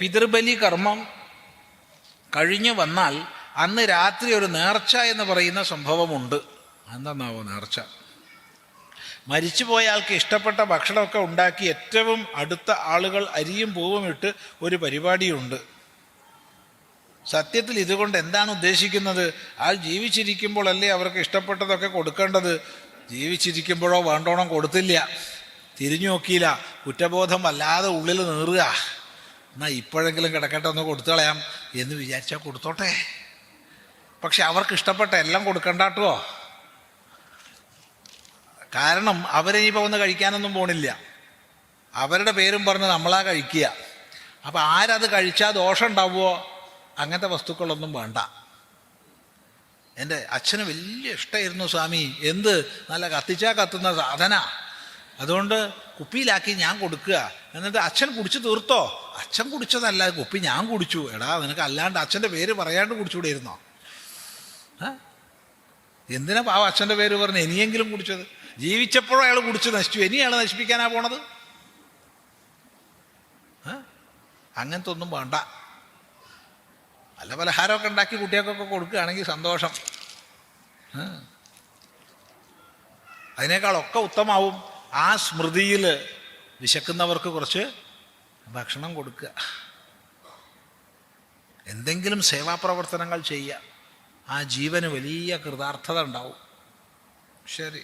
പിതൃബലി കർമ്മം കഴിഞ്ഞു വന്നാൽ അന്ന് രാത്രി ഒരു നേർച്ച എന്ന് പറയുന്ന സംഭവമുണ്ട്. എന്താണാവോ നേർച്ച? മരിച്ചുപോയ ആൾക്ക് ഇഷ്ടപ്പെട്ട ഭക്ഷണമൊക്കെ ഉണ്ടാക്കി ഏറ്റവും അടുത്ത ആളുകൾ അരിയും പൂവും ഇട്ട് ഒരു പരിപാടിയുണ്ട്. സത്യത്തിൽ ഇതുകൊണ്ട് എന്താണ് ഉദ്ദേശിക്കുന്നത്? ആൾ ജീവിച്ചിരിക്കുമ്പോഴല്ലേ അവർക്ക് ഇഷ്ടപ്പെട്ടതൊക്കെ കൊടുക്കേണ്ടത്? ജീവിച്ചിരിക്കുമ്പോഴോ വേണ്ടോണം കൊടുത്തില്ല. തിരിഞ്ഞു നോക്കിയില്ല. കുറ്റബോധം വല്ലാതെ ഉള്ളിൽ നീറുക. എന്നാൽ ഇപ്പോഴെങ്കിലും കിടക്കട്ടെ ഒന്ന് കൊടുത്തു കളയാം എന്ന് വിചാരിച്ചാൽ കൊടുത്തോട്ടെ. പക്ഷെ അവർക്ക് ഇഷ്ടപ്പെട്ട എല്ലാം കൊടുക്കണ്ടാട്ടോ. കാരണം അവരിനിയിപ്പോൾ ഒന്ന് കഴിക്കാനൊന്നും പോണില്ല. അവരുടെ പേരും പറഞ്ഞ് നമ്മളാ കഴിക്കുക. അപ്പം ആരത് കഴിച്ചാൽ ദോഷം ഉണ്ടാവുമോ അങ്ങനത്തെ വസ്തുക്കളൊന്നും വേണ്ട. എന്റെ അച്ഛന് വലിയ ഇഷ്ടമായിരുന്നു സ്വാമി. എന്ത്? നല്ല കത്തിച്ചാൽ കത്തുന്ന സാധന. അതുകൊണ്ട് കുപ്പിയിലാക്കി ഞാൻ കൊടുക്കുക. എന്നിട്ട് അച്ഛൻ കുടിച്ചു തീർത്തോ? അച്ഛൻ കുടിച്ചതല്ല കുപ്പി ഞാൻ കുടിച്ചു. എടാ നിനക്ക് അല്ലാണ്ട് അച്ഛന്റെ പേര് പറയാണ്ട് കുടിച്ചുകൂടിയിരുന്നോ? ഇരുന്നോ എന്തിനാ പാവ അച്ഛന്റെ പേര് പറഞ്ഞു ഇനിയെങ്കിലും കുടിച്ചത്? ജീവിച്ചപ്പോഴും അയാൾ കുടിച്ച് നശിച്ചു. ഇനി അയാൾ നശിപ്പിക്കാനാ പോണത്? അങ്ങനത്തെ ഒന്നും വേണ്ട. നല്ല പലഹാരമൊക്കെ ഉണ്ടാക്കി കുട്ടികൾക്കൊക്കെ കൊടുക്കുകയാണെങ്കിൽ സന്തോഷം? അതിനേക്കാളൊക്കെ ഉത്തമാവും. ആ സ്മൃതിയിൽ വിശക്കുന്നവർക്ക് കുറച്ച് ഭക്ഷണം കൊടുക്കുക. എന്തെങ്കിലും സേവാപ്രവർത്തനങ്ങൾ ചെയ്യുക. ആ ജീവന് വലിയ കൃതാർത്ഥത ഉണ്ടാവും. ശരി.